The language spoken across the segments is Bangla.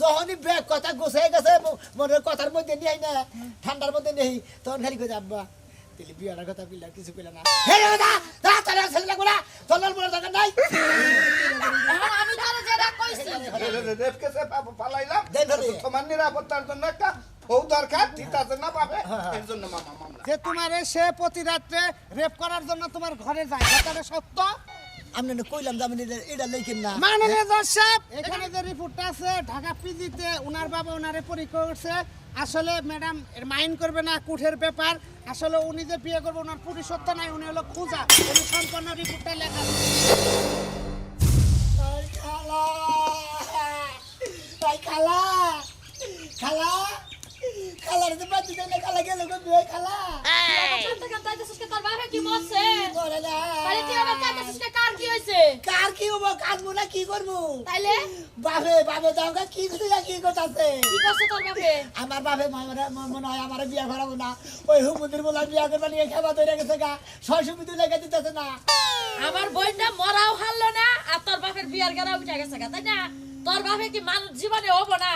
যখনই ব্যাগ কথা গোছাই গেছে মনের কথার মধ্যে নিয়ে না ঠান্ডার মধ্যে নেই তখন খালি কই আব্বা তাহলে বিয়ার কথা কইলা কিছু কইলা না। হে দাদা ছেলে লাগবো না তোলার বড় দরকার নাই। আমি তাহলে যেটা কইছি। রেপ কেসে পালাইলাম দেন ধরে। তোমার নিরাপত্তার জন্য একটা মামা মামলা। যে তোমার সে প্রতি রাত্রে রেপ করার জন্য তোমার ঘরে যায় সত্য। আমি কইলাম যে আমি এটা- লেখেন না। মাননীয় জজ এখানে যে রিপোর্টটা আছে ঢাকা পিজিতে ওনার বাবা ওনারে পরীক্ষা করছে। আসলে ম্যাডাম মাইন্ড করবে না কুঠের ব্যাপার। আসলে উনি যে বিয়ে করবে ওনার পুরুষত্ব নাই উনি হলো খুঁজা। উনি সম্পূর্ণ রিপোর্টটা লেখা। খালা খালা। খালার তো দেয় না খালা গেল গো বিয়ে খালা। কান্দতে কান্দতে আইতেছিস কে? তোর বাপে কি মরছে? না। তাহলে তুই আবার কাঁদতেছিস কে? কার কি হয়েছে? কার কি হব কানবো না কি করব? তাইলে? বাবে বাবে দাওগা কি করতে কি করতেছে? কি করছে তোর বাপে? আমার বাপে মামারা মনে হয় আমার বিয়া করাবো না। ওই হুমুদির বলা বিয়া করবা নিয়ে খাবা তৈরি গেছে গা। ছয় সুবিধা লেগে দিতেছে না। আমার বোনটা মরাও হারলো না আর তোর বাপের বিয়ার গেরা উঠে গেছে গা, তাই না? তোর বাপে কি মানুষ জীবনে হব না?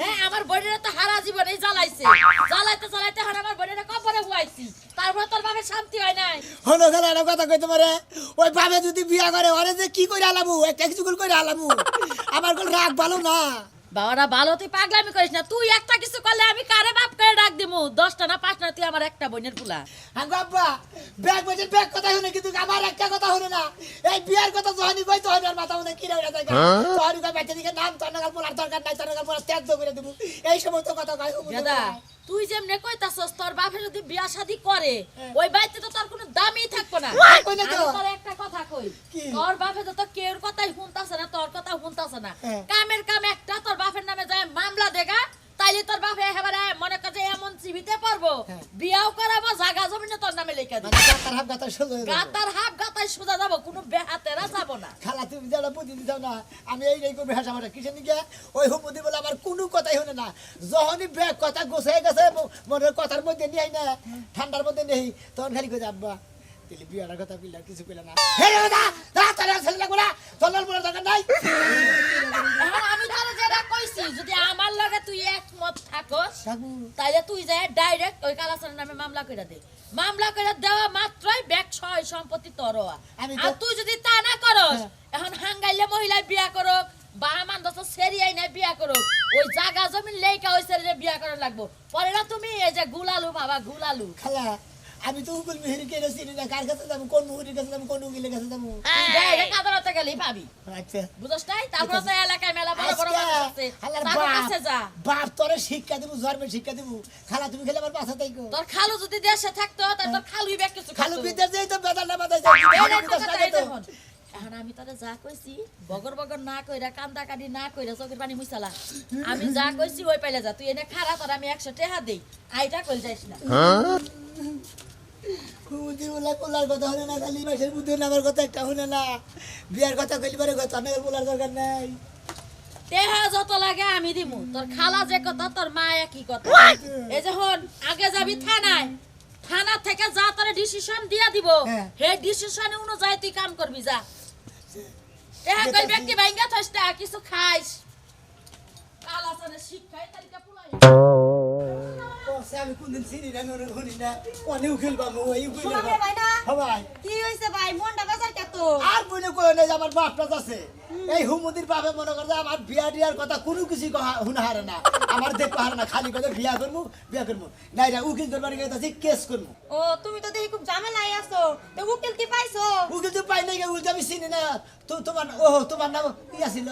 হ্যাঁ আমার বোনের তো হারা জীবনে জ্বালাইছে। জ্বালাইতে জ্বালাইতে হারা আমার বোনের কবরে হুয়াইছি। তারপর তোর বাপের শান্তি হয় নাই। হলো খেলা একটা কথা কইতে পারে। ওই বাবে যদি বিয়া করে, ওরে যে কি করে আলামু একটা কিছু করে আলামু আমার কোন রাগ ভালো না। বাবারা ভালো তুই পাগলামি করিস না। তুই একটা কিছু করলে আমি কারে বাপ করে ডাক দিমু? দশটা না পাঁচটা তুই আমার একটা বোনের পুলা। হাঙ্গো আব্বা ব্যাগ বসে ব্যাগ কথা শুনে কিন্তু? আমার একটা কথা শুনে না। এই বিয়ার কথা জহানি কই আর মাথা মনে থাকে তখনই কই বেঁচে দিকে নাম তোর নাগাল পোলার দরকার নাই তোর নাগাল পোলার ত্যাগ করে দেবো এই সমস্ত কথা কয় দাদা। তুই যেমনে কইতাছস তোর বাপে যদি বিয়া শাদি করে ওই বাড়িতে তো তোর কোনো দামই থাকব না। কই না তো? তোর একটা কথা কই তোর বাপে তো কেউর কথাই শুনতাছে না তোর কথা শুনতাছে না। হ্যাঁ। কামের কাম একটা তোর বাপের নামে যায় মামলা দেগা তাইলে তোর বাপে একেবারে মনে কর এমন চিবিতে পারব হ্যাঁ। বিয়াও করাবো জাগা জমিনে তোর নামে লিখে দিবি। মানে গাতার হাত গাতার সোজা গাতার হাফ গাতায় সোজা যাব কোনো বেহাতেরা যাব না। খালা তুমি যারা বুদ্ধি দিতাও না আমি এই এই করবি হাসা মারা কিসের নিকে ওই হুমুদি বলে আমার কোনো কথাই শুনে না। যখনই ব্যাগ কথা গোছাই গেছে মনের কথার মধ্যে নিয়ে না ঠান্ডার মধ্যে নেই তখন খালি কই আব্বা তাহলে বিয়ার কথা কইলা কিছু কইলা না। হে দাদা দাদা তাহলে ছেলে লাগবো না তোলার বড় দরকার নাই? আমি তাহলে যেটা কইছি যদি আমার লগে তুই একমত থাকস তাইলে তুই যাই ডাইরেক্ট ওই কালাচারের নামে মামলা করে দে। মামলা করে দেওয়া মাত্রই ব্যাগ ছয় সম্পত্তি তরোয়া আর তুই যদি তা না করস হ্যাঁ। এখন হাঙ্গাইলে মহিলায় বিয়া করক বা আমার দশ সেরিয়াই নাই বিয়া করক ওই জাগা জমিন লেখা ওই সেরিয়ে বিয়া করা লাগবো। পরে না তুমি এই যে গুলালু বাবা গুলালু। খালা আমি তো উকুল মিহির কে চিনি না। কার কাছে যাব? কোন মুহূর্তে কাছে যাব? কোন উকিলের কাছে যাব? আদালতে গেলেই পাবি। আচ্ছা। বুঝছ নাই? তারপর তো এলাকায় মেলা বড় বড় মানুষ আছে। বাপ কাছে যা। বাপ তোরে শিক্ষা দিব জন্মে শিক্ষা দিব। খালা তুমি খেলে আমার পাশে তাইকো তোর খালু যদি দেশে থাকতো তাহলে তোর খালুই ব্যাগ কিছু খালু করতো। বিদ্যার যেই তো বেদার না বাদাই এই এখন আমি তোরে যা কইছি বগর বগর না কইরা কান্দা কাটি না কইরা চোখের পানি মুছালা আমি যা কইছি ওই পাইলে যা তুই এনে খারা তোর আমি একশো টেহা দেই। আইটা কইল যাইস না। বুদ্ধি বলা পোলার কথা হলে না খালি মাসের বুদ্ধি হলে কথা একটা হলে না। বিয়ার কথা কইলি পারে কথা না পোলার দরকার নাই। টেহা যত লাগে আমি দিমু। তোর খালা যে কথা তোর মা একই কথা। এই যে হন আগে যাবি থানায়। থানা থেকে যা তোর ডিসিশন দিয়া দিব হ্যাঁ। হে ডিসিশনে অনুযায়ী তুই কাম করবি যা। কই ব্যক্তি ভাঙ্গা থইস না, কিছু খাইস। কালাসানে শিক্ষাই তালিকা পুলাই সে আমি কোনদিন চিনি না নুন শুনি না অনেক উকিল পাবো এই ভাই। না? সবাই। কি হয়েছে ভাই? মনটা বেজার কে তো আর বলে কই নাই আমার বাপ আছে। এই হুমুদির বাপে মনে করে আমার বিয়া টিয়ার কথা কোনো কিছু শুনে হারে না। আমার হারে না খালি কথা বিয়া করব বিয়া করব নাই উকিল দরবারে কেস করব ও তুমি তো দেখি খুব ঝামেলায় আছো। তো উকিল কি পাইছো? উকিল তো পাই নাই উকিল আমি চিনি না। তো তোমার ও তোমার নাম কি আছিল?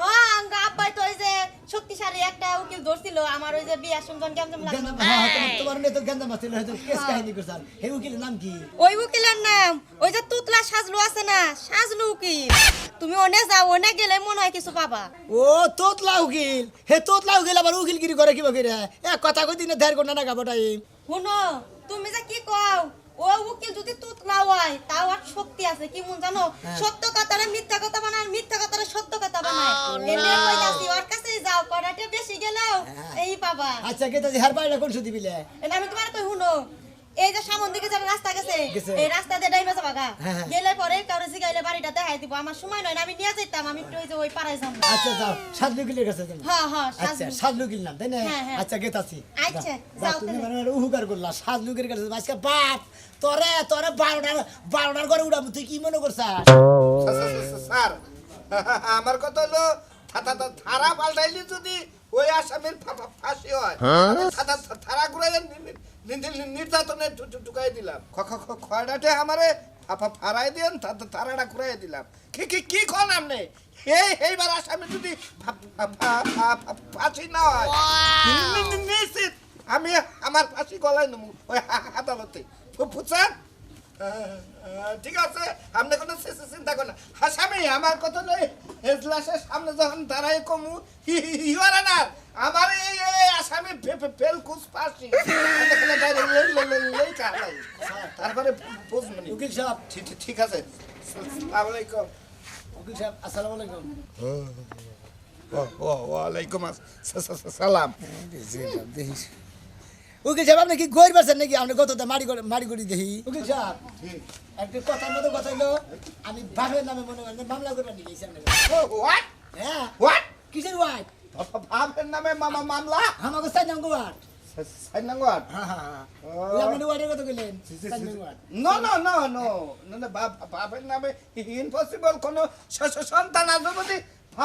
হ্যাঁ আঙ্গা আব্বাই তো ওই যে শক্তিশালী একটা উকিল ধরছিল আমার ওই যে বিয়া শুনজন কেমন লাগল? হ্যাঁ তোমার তোমার মেয়ে তো গেন্দাম আছিল কেস কাহিনী করছাল এই উকিলের নাম কি? ওই উকিলের নাম ওই যে তুতলা সাজলু আছে না সাজলু উকিল। তুমি ওনে যাও ওনে গেলে মনে হয় কিছু পাবা। ও তোতলা উকিল। হে তোতলা উকিল আবার উকিলগিরি করে কিবা করে এক কথা কই দিনে ধ্যার করনা না গাবটাই শুনো তুমি যে কি কও ও উকিল যদি তুতলা হয় তাও আর শক্তি আছে কি মন জানো? সত্য কথারে মিথ্যা কথা বানায় মিথ্যা কথারে সত্য কথা বানায়। কইতাছি ওর কাছে যাও কড়াটা বেশি গেলেও এই পাবা আচ্ছা কে তাজি হার বাইরে কোন সুদি বিলে? আমি তোমার কই শুনো? এই যে সামন দিকে যারা রাস্তা গেছে। এই রাস্তা দিয়ে ডাইমে যাবা গা। হ্যাঁ, হ্যাঁ। গেলে পরে কারও জিগাইলে বাড়িটা দেখাই দিব আমার সময় নয় না আমি নিয়ে যাইতাম আমি একটু ওই যে ওই পাড়ায় যাব। আচ্ছা যাও সাজলু গিলের কাছে যাব হ্যাঁ হ্যাঁ আচ্ছা। সাজলু গিললাম তাই না? হ্যাঁ, হ্যাঁ। আচ্ছা গেতাছি আচ্ছা, যাও, যাও তুমি মানে উপকার করলা সাজলুকের কাছে। আজকে বাপ তোরে তোরে বারোটার বারোটার করে উড়াম তুই কি মনে করছ স্যার আমার কথা হলো থারা পাল্টাইলি যদি ওই আসামির ফাঁসি হয়। হ্যাঁ? থারা ঘুরাই নির্যাতনে ঢুকাই দিলাম। খয়ডাটে আমারে ফারাই দিন থারাটা ঘুরাই দিলাম। কি কি কি খন আপনি? এই এইবার আসামি যদি ফাঁসি না হয়। নিশ্চিত আমি আমার ফাঁসি গলায় নেব ওই আদালতে। ঠিক আছে আপনি কোনো চিন্তা করেন না। হাসামি আমার কথা নয় এজলাসের সামনে যখন দাঁড়াই কমু আমার এই আসামি ফেল কুচ পাসি। তারপরে বুঝবেন। উকিল সাহেব। ঠিক আছে। আলাইকুম। উকিল সাহেব আসসালামু আলাইকুম। ও- ও- ওয়ালাইকুম আসসালাম উকিল সাহেব আপনি কি গইর পারছেন নাকি? আপনি কত মারি করে মারি করে দেখি। উকিল সাহেব একটা কথার মতো কথা হইল। আমি বাপের নামে মনে করেন মামলা নাকি এই সামনে হোয়াট হ্যাঁ। হোয়াট কিসের ওয়াইফ ভাবের নামে মামা মামলা? আমাকে সাইন নাম গোয়ার সাইন নাঙ্গর হ্যাঁ হ্যাঁ হ্যাঁ। ওই আপনি ওয়ার্ডের কথা কইলেন? সাইন নাম no, no, no. No, no, বাপ- বাপের নামে ইম্পসিবল কোন সন্তান আছে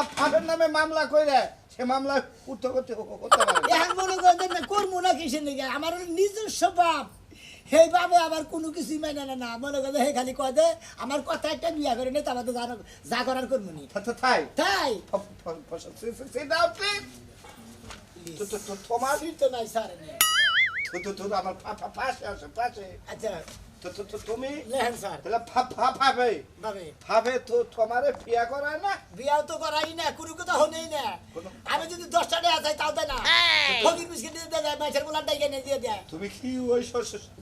ফাঁসের নামে মামলা করে সে মামলা উঠতে করতে এখন মনে করেন না করব না কিসের নাকি আমার নিজস্ব বাপ। সেই বাবে আবার কোনো কিছুই মানে না না। মনে করবে হে খালি কদে আমার কথা একটা বিয়া করে নেই তার জানো যা করার করব নি। তাই? তাই। তোমারই তো নাই স্যার। আমার পাশে আসে পাশে। আচ্ছা। তুমি লেহেন স্যার। তাহলে ফাফে তো তোমারে বিয়া করায় না? বিয়াও তো করাই না কোনো কথা হনেই না। আমি যদি দশটা টাকা চাই তাও দেয় না। ফকির বিস্কিট দিয়ে দেয় মাছের গোলার ডাইকে নিয়ে দিয়ে দেয়। তুমি কি ওই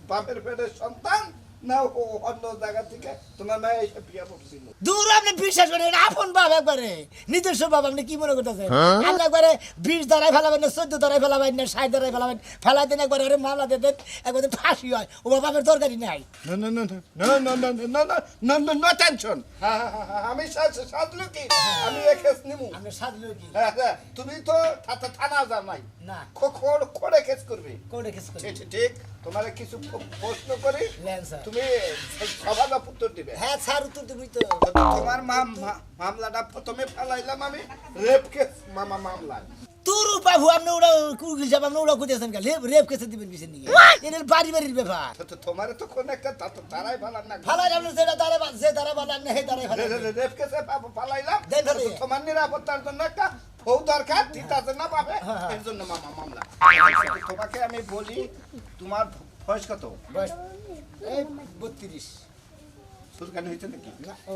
বাপের পেটের সন্তান? না ও- অন্য জায়গা থেকে তোমার মায়ের এসে বিয়া করছিল দূর আপনি বিশ্বাস করেন আপন বাপ একবারে নিজস্ব বাপ আপনি কি মনে করতেছেন আপনি একবারে বিশ দ্বারাই ফেলাবেন না চোদ্দ দ্বারাই ফেলাবেন না ষাট দ্বারাই ফেলাবেন ফেলাই দেন একবারে ওরে মামলা দিয়ে দেন একবারে ফাঁসি হয় ও বাপের দরকারি নাই No, no, no, no, no, no, no, no, no, no, no, no tension. হ্যাঁ, হ্যাঁ, হ্যাঁ, হ্যাঁ, আমি সাধলু কি আমি এ নিমু আপনি সাজলো কি হ্যাঁ, হ্যাঁ, তুমি তো থানা যা নাই না খো- খো- খোড়ে কেস করবে কোর্টে কেস করি ঠিক ঠিক, ঠিক তোমার কিছু প্রশ্ন করি? তুমি সবার উত্তর দিবে? হ্যাঁ স্যার উত্তর দিবি তো। তোমার মামলাটা প্রথমে ফেলাইলাম আমি। রেপ কেস মামা মামলা তোর বাবু আপনি ওরা কুকিল সাহেব আপনি ওরা খুঁজেছেন কাল রেপ রেপ কেসে দিবেন কিসের নিয়ে বাড়ি বাড়ির ব্যাপার। তো- তো তোমার তো কোন একটা তা- তো তারাই ফেলার না। ফালাই আপনি যেটা তারা যে তারা না হে তারাই রেপ কেসে পা- পালাইলাম। দেন ফেলে। তোমার নিরাপত্তার জন্য একটা ফৌ দরকার ঠিক আছে না পাবে হ্যাঁ, হ্যাঁ। এর জন্য মামা মামলা। তোমাকে আমি বলি তোমার বয়স কত? বয়স এই বত্রিশ। সুলকান হয়েছে নাকি? না ও।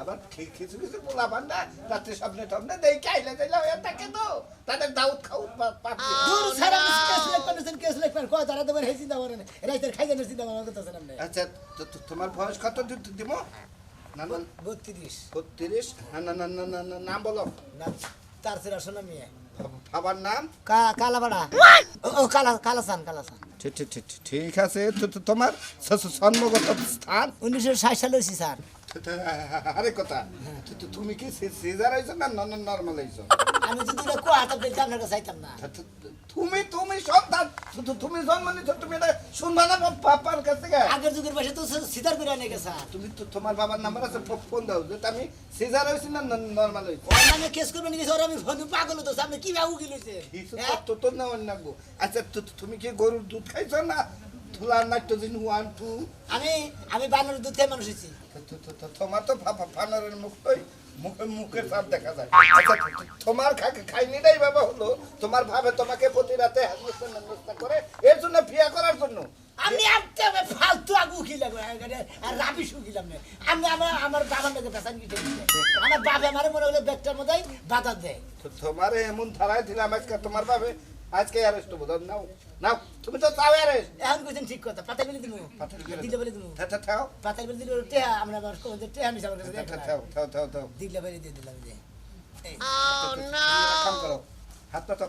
আবার কি- কিছু কিছু বলা বান্ধা রাত্রে স্বপ্নে টপ্নে দেই খাইলে দিলে হয়ে থাকে তো। তাদের দাউদ খাউদ পাচ্ছি দূর সারা কেস লেখবেন কেস লেখবেন কয় তারা দেবেন হে চিন্তা করেন রাইতের খাইজেনের চিন্তা ভাবনা করতেছেন আপনি? আচ্ছা তো- তোমার বয়স কত দি- দিব না না। বত্রিশ। বত্রিশ? না না না না, না না নাম বলো। না তার সেরা শোনা মেয়ে। বাবার নাম? কালাপাড়া ও কালা কালাসান কালাসান। ঠিক আছে। তোমার জন্মগত স্থান? উনিশশো ষাট সালে হয়েছি স্যার। আরে কথা। তুমি কি সিজার হয়েছো না নর্মাল হয়েছো? আমি যদি এটা কোয়া হাতে পেতে আপনার কাছে চাইতাম না। তুমি তুমি সন্তান তুমি জন্ম নিচ্ছ তুমি এটা শুনবা না বাবার কাছ থেকে? আগের যুগের পাশে তো সিদার করে তুমি তো তোমার বাবার নাম্বার আছে ফোন দাও। যে আমি সিজার হয়েছি না নর্মাল নামে কেস করবেন নাকি? স্যার আমি ফোন পাগল তো আপনি কি ভাবু কি লইছে? কিছু তো- তো তো নেওয়ার আচ্ছা তুমি কি গরুর দুধ খাইছো না? ধুলার নাইট্রোজেন ওয়ান টু আমি আমি বানর দুধ খেয়ে মানুষ তো- তোমার তো ফানারের মুখটাই মুখে মুখের ভাব দেখা যায়। আচ্ছা তোমার খা- খাইনিটাই বাবা হলো? তোমার ভাবে তোমাকে প্রতি রাতে হাসপাতাল করে এর জন্য বিয়া করার জন্য। আমি ফালতু আগু খিলাম আর রাবি শুকিলাম না। আমি আমার আমার বাবার নাকি পেশান কি আমার বাবা আমার মনে হলো ব্যাগটার মধ্যে বাধা দেয়। তো তোমার এমন ধারায় দিলাম আজকে তোমার ভাবে। আজকে অ্যারেস্ট হব ধর নাও নাও তুমি তো চাও অ্যারেস্ট এখন কইছেন ঠিক কথা পাতা বেলে দিব দিলে বেলে দিব থাও পাতা বেলে দিলে টেহা আমরা আবার কোন টেহা নিছে আমার কাছে থাও থাও থাও থাও থাও দিলে বেলে দিয়ে দিলাম যে। এই, কাম করো হাত তো।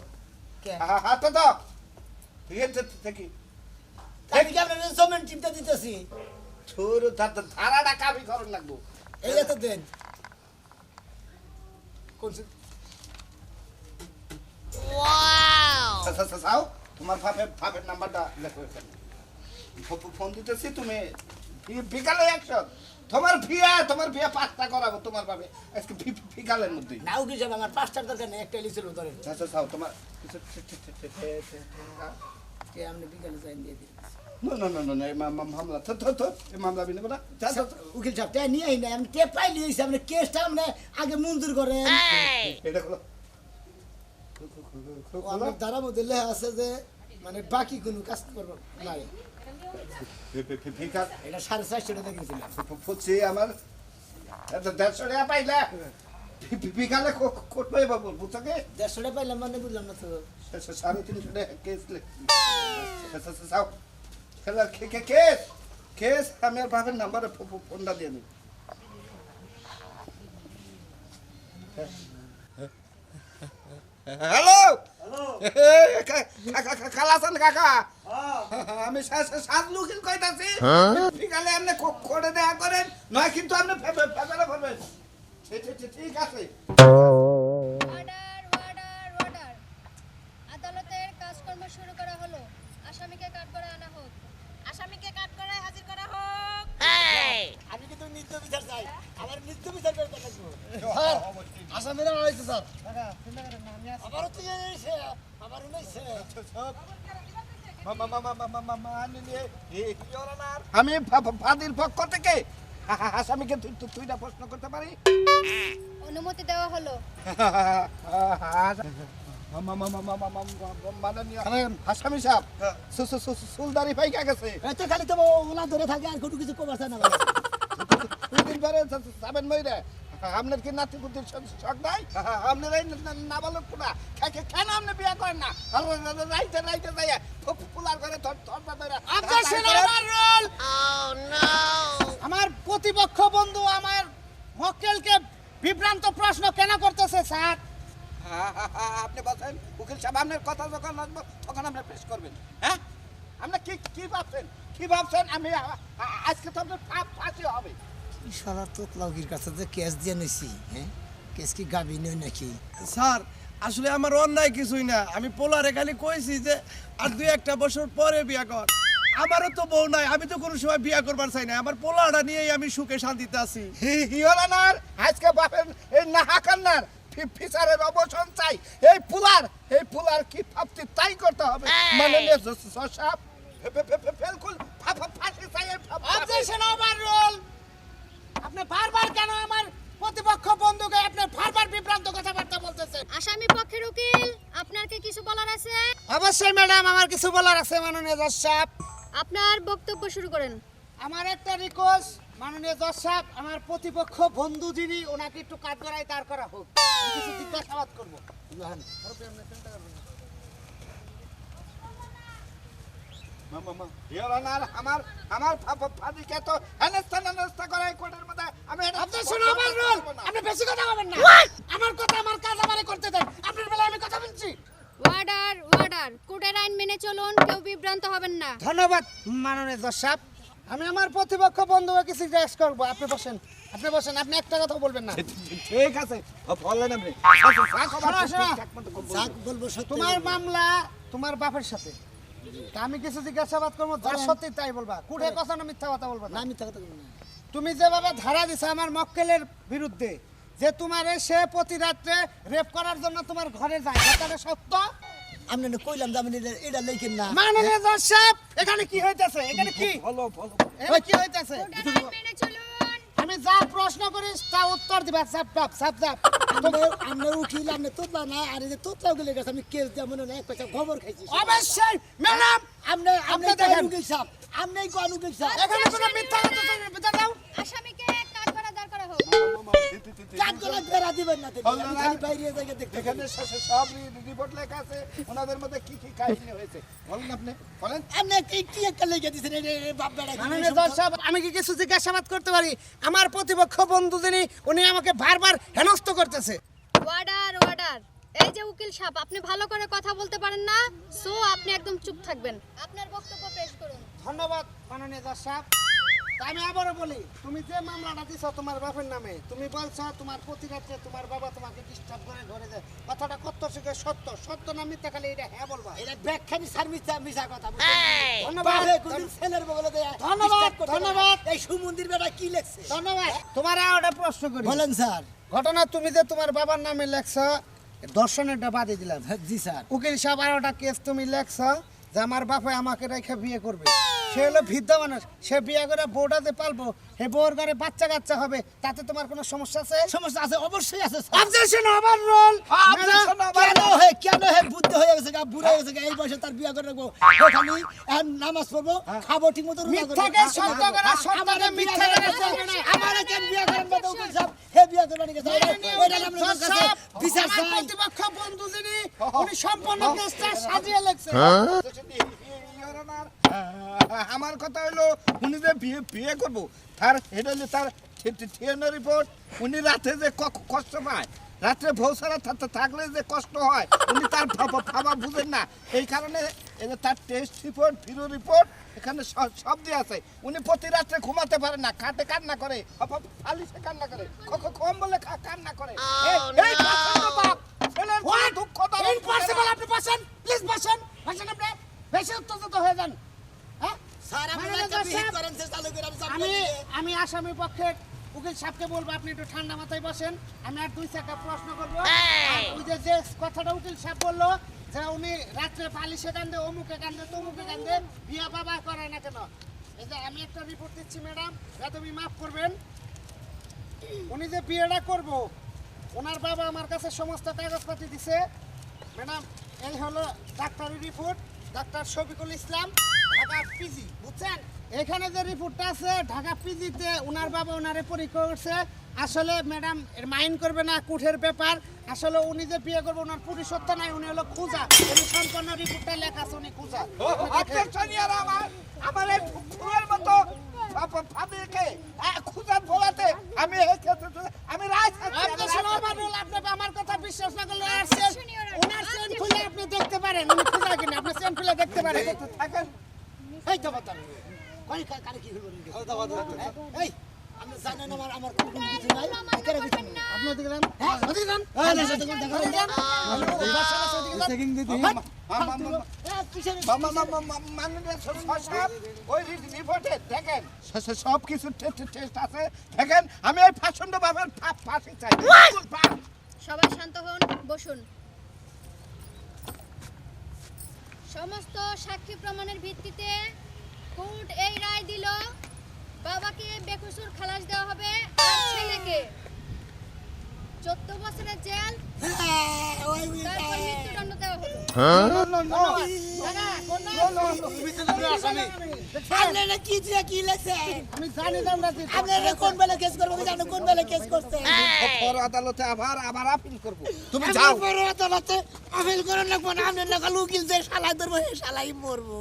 কে? হাত তো। ঠিক আছে দেখি আমি কি আপনার জমিন টিপতে দিতেছি? ছোর ধারাটা কাবি করুন লাগবো। এই এত দেন। কোনসি আচ্ছা আচ্ছা যাও তোমার ফাপের ফাপের নাম্বারটা লেখো এখানে ফোন দিতেছি তুমি। বিকালে একশো। তোমার বিয়া তোমার বিয়া পাঁচটা করাবো তোমার ভাবে। আজকে বিকালের মধ্যেই। নাও কি যাবে আমার পাঁচটার দরকার নেই একটা লিছিল ধরেন আচ্ছা যাও তোমার কে আপনি বিকালে যাই দিয়ে দিন না না না না না এই মা- মা- মামলা তো তো তো এই মামলা বিনে যা। উকিল সাহেব তে নিয়ে আই না আমি তে পাইলি হইছে আপনি কেসটা আপনি আগে মঞ্জুর করেন। এটা আমার দ্বারা মধ্যে লেখা আছে যে মানে বাকি কোনো কাজ করব নাই। এটা সাড়ে চারশো টাকা গেছিলাম ফুটছি আমার দেড়শো টাকা পাইলে বি- বি- বিকালে বাবু বুঝছ দেড়শো টাকা পাইলাম মানে বুঝলাম না তো সাড়ে তিনশো টাকা কেস কে কেস কেস আমি আর বাপের নাম্বারে ফোনটা দিয়ে নিই হ্যালো খালাসান কাকা আমি সাজলু কিন্তু কইতাছি। বিকালে আপনি কো- করে দেয়া করেন নয় কিন্তু আপনি ফেফে ফেফে ফেলবেন। ঠিক আছে অর্ডার অর্ডার অর্ডার আদালতের কাজকর্ম শুরু করা হলো আসামিকে কাঠ করে আনা হোক আসামিকে কাঠ করে হাজির করা হোক আমি কিন্তু নিত্য বিচার চাই আমার নিত্য বিচার করতে লাগবো স্যার আসামিরা রয়েছে স্যার আমারও তো ইয়ে হয়েছে আমারও নইছে আমি ফাদির পক্ষ থেকে। আসামিকে তুই তুইটা প্রশ্ন করতে পারি? অনুমতি দেওয়া হলো। আসামি সাহেব সু- সু- সু- সুলদারি পাইকা গেছে। এত খালি তো ওলা ধরে থাকে আর কোনো কিছু কমার না দুদিন পরে যাবেন মইরে। আপনার কি নাতি শ- শখ নাই? আপনার এই নাবালক পুরা কেন আপনি বিয়া করেন না? রাইতে রাইতে যাইয়া পুলার করে ধরে আমার রোল। আমার প্রতিপক্ষ বন্ধু আমার মক্কেলকে বিভ্রান্ত প্রশ্ন কেন করতেছে স্যার? আপনি বলছেন উকিল সাহেব আপনার কথা যখন আসব তখন আপনি পেশ করবেন হ্যাঁ? আপনি কি কি ভাবছেন? কি ভাবছেন? আমি আজকে তো আপনার ফাঁসি হবে। সারা তো লাউকির কাছে যে কেস দিয়ে নিছি হ্যাঁ? কেস কি গাবি নই নাকি? স্যার আসলে আমার অন্যায় কিছুই না। আমি পোলারে খালি কইছি যে আর দুই একটা বছর পরে বিয়া কর। আমারও তো বউ নাই আমি তো কোনো সময় বিয়া করবার চাই না। আমার পোলাটা নিয়েই আমি সুখে শান্তিতে আছি। হিওরানার আজকে বাপের এই নাহাকান্নার ফিচারের অবসান চাই। এই পুলার এই পুলার কি ভাবছি তাই করতে হবে? মাননীয় সাহেব ফেলকুল ফাঁসি চাই অবজেকশন ওভার রোল আপনি বারবার কেন আমার প্রতিপক্ষ বন্ধুকে আপনি বারবার বিভ্রান্ত কথাবার্তা বলতেছেন? আসামি পক্ষের উকিল আপনার কি কিছু বলার আছে? অবশ্যই ম্যাডাম আমার কিছু বলার আছে মাননীয় জজ সাহেব আপনার বক্তব্য শুরু করেন। আমার একটা রিকোয়েস্ট মাননীয় জজ সাহেব আমার প্রতিপক্ষ বন্ধু যিনি ওনাকে একটু কাজ করাই দাঁড় করা হোক। আমি কিছু জিজ্ঞাসাবাদ করব। হিওরানার আমার আমার ফাঁদিকে তো হেনস্থা হেনস্থা করে কোর্টের মধ্যে আমি এটা অবজেকশন ওভার রোল। আপনি বেশি কথা বলবেন না। আমার কথা আমার কাজ আমারে করতে দেন। আপনার বেলায় আমি কথা বলছি। অর্ডার অর্ডার কোর্টের আইন মেনে চলুন কেউ বিভ্রান্ত হবেন না। ধন্যবাদ মাননীয় জজ আমি আমার প্রতিপক্ষ বন্ধুকে কিছু জিজ্ঞেস করব। আপনি বসেন আপনি বসেন আপনি একটা কথা বলবেন না। ঠিক আছে বললেন আপনি তোমার মামলা তোমার বাপের সাথে। আমি কিছু জিজ্ঞাসাবাদ করব যা সত্যি তাই বলবা। কুঠে কথা না মিথ্যা কথা বলবা? না আমি কথা তুমি যেভাবে ধারা দিছো আমার মক্কেলের বিরুদ্ধে যে তোমার সে প্রতি রাত্রে রেপ করার জন্য তোমার ঘরে যায় কথাটা সত্য? আপনি না কইলাম যে আপনি এটা- লেখেন না। মাননীয় সাহেব এখানে কি হইতেছে? এখানে কি? বলো এখানে কি হইতেছে? মেনে আমি যা প্রশ্ন করিস তা উত্তর দিবা। সাপ সাপ সাপ সাপ আমি আমি উকিল আমি তোতলা না আর এই যে তোতলাও গেলে গেছে আমি কেস দিয়ে মনে নাই এক পয়সা খবর খাইছি অবশ্যই ম্যাডাম! আপনি আপনি দেখেন। দেখেন। উকিল সাহেব আপনি কোন উকিল সাহেব এখানে কোনো মিথ্যা কথা এখানে স- স- সব রিপোর্ট লেখা আছে ওনাদের মধ্যে কি কি কাহিনী হয়েছে? বলেন আপনি বলেন। আপনি কি কি একটা লেগে দিছেন? এই যে বাপ বেড়া কি মাননীয় এসব জজ সাহেব আমি কি কিছু জিজ্ঞাসাবাদ করতে পারি? আমার প্রতিপক্ষ বন্ধু যিনি উনি আমাকে বারবার হেনস্থ করতেছে। এই যে উকিল সাহেব আপনি ভালো করে কথা বলতে পারেন না সো আপনি একদম চুপ থাকবেন। আপনার বক্তব্য পেশ করুন। ধন্যবাদ মাননীয় তা আমি আবারও বলি তুমি যে মামলাটা দিছ তোমার বাপের নামে তুমি বলছো তোমার প্রতি রাত্রে তোমার বাবা তোমাকে ডিস্টার্ব করে ঘরে দেয় কথাটা কত শিখে সত্য সত্য না মিথ্যা খালি এটা হ্যাঁ বলবা। এটা ব্যাখ্যানি সার মিথ্যা মিশা কথা ধন্যবাদ। ছেলের বগলে দেয়া ধন্যবাদ। ধন্যবাদ। এই সুমন্দির বেটা কি লেখছে? ধন্যবাদ! তোমার আরেকটা প্রশ্ন করি। বলেন স্যার। ঘটনা তুমি যে তোমার বাবার নামে লেখছ দর্শনেরটা বাদে দিলাম। জি স্যার। উকিল সাহেব আরোটা কেস তুমি লেখছ যে আমার বাপে আমাকে রেখে বিয়ে করবে। সে হলো বৃদ্ধ মানুষ। সে বিয়ে করে বউটাতে পালবো। হে বউর ঘরে বাচ্চা কাচ্চা হবে তাতে তোমার কোনো সমস্যা আছে? সমস্যা আছে অবশ্যই আছে অবজেকশন আমার রোল কেন? হে কেন? হে বুদ্ধ হয়ে গেছে গা বুড়া হয়ে গেছে গা, এই বয়সে তার বিয়ে করে রাখব। এখন নামাজ পড়ব খাব ঠিক মতো মিথ্যাকে সত্য করা, সত্যকে মিথ্যা করা আমার কেন বিয়ে করেন মতো উকিল সাহেব হে বিয়ে করবেন ওইটা আমরা কাছে বিচার চাই প্রতিপক্ষ বন্ধু যিনি উনি সম্পূর্ণ কেসটা সাজিয়ে লেখছে Honor, আমার কথা হলো উনি যে বিয়ে বিয়ে করব তার এটা হলো তার থিয়েটার রিপোর্ট উনি রাতে যে কষ্ট পায় রাত্রে বউ ছাড়া থাকলে যে কষ্ট হয় উনি তার ভাবা- বুঝেন না। এই কারণে এটা তার টেস্ট রিপোর্ট ফিরো রিপোর্ট এখানে সব দিয়ে আছে। উনি প্রতি রাত্রে ঘুমাতে পারে না খাটে কান্না করে ফালিশে কান্না করে কম বলে কান্না করে। আপনি বসেন প্লিজ বসেন। বসেন আপনি বেশি উত্তেজিত হয়ে যান। আমি আসামি পক্ষে উকিল সাহেবকে বলব আপনি একটু ঠান্ডা মাথায় বসেন। আমি আর দুই চারটা প্রশ্ন করব। ওই যে যে কথাটা উকিল সাহেব বলল যে উনি রাত্রে পালিশে কান্দে অমুকে কান্দে তমুকে কান্দে বিয়া বাবা করে না কেন? এই যে আমি একটা রিপোর্ট দিচ্ছি ম্যাডাম যা তুমি মাফ করবেন। উনি যে বিয়েটা করব ওনার বাবা আমার কাছে সমস্ত কাগজপাতি দিছে। ম্যাডাম এই হলো ডাক্তারি report doctor Shafiqul Islam. Dhaka PG বুঝছেন? এখানে যে রিপোর্টটা আছে ঢাকা পিজিতে ওনার বাবা ওনারে পরীক্ষা করছে। আসলে ম্যাডাম এর মাইন্ড করবে না কুঠের ব্যাপার। আসলে উনি যে বিয়ে করবে ওনার পুরুষত্ব নাই উনি হলো খুঁজা। উনি সম্পূর্ণ রিপোর্টটা লেখা আছে উনি খুঁজা। আমার আমার এই ফুলের মতো খুঁজার আমি এই আমি রাজ আমার কথা বিশ্বাস না করলে আর সেন- সেন খুলে আপনি দেখতে পারেন উনি খুঁজা কিনা আপনি সেন খুলে দেখতে পারেন। থাকেন। এই তো কই কারে কি হলো এই আপনি জানেন আমার আমার কোনো কিছু নাই কেন কিছু নাই আপনি ওদিকে যান হ্যাঁ ওদিকে যান এই না সেটা কোন দেখা যান বাসা আছে ওদিকে যান চেকিং দিতে সব ওই রিপোর্টে দেখেন সব কিছু টেস্ট আছে দেখেন আমি ওই ফাঁসন্ড বাবার ফাঁসি চাই সবাই শান্ত হন বসুন সমস্ত সাক্ষী প্রমাণের ভিত্তিতে কোর্ট এই রায় দিল বাবাকে বেকসুর খালাস দেওয়া হবে আর ছেলেকে। চোদ্দ বছরের জেল তারপর মৃত্যুদণ্ড দেওয়া হলো আপনারা কি দিয়ে কি লেখছেন আমি জানি না আমরা যে- আপনারা কোন বেলা কেস করব? জানো কোন বেলা কেস করছেন পর আদালতে আবার আবার আপিল করব। তুমি যাও। বড় আদালতে আপিল করার লাগবো না। আপনার নাকাল উকিল যে শালাই ধরবো শালাই মরবো।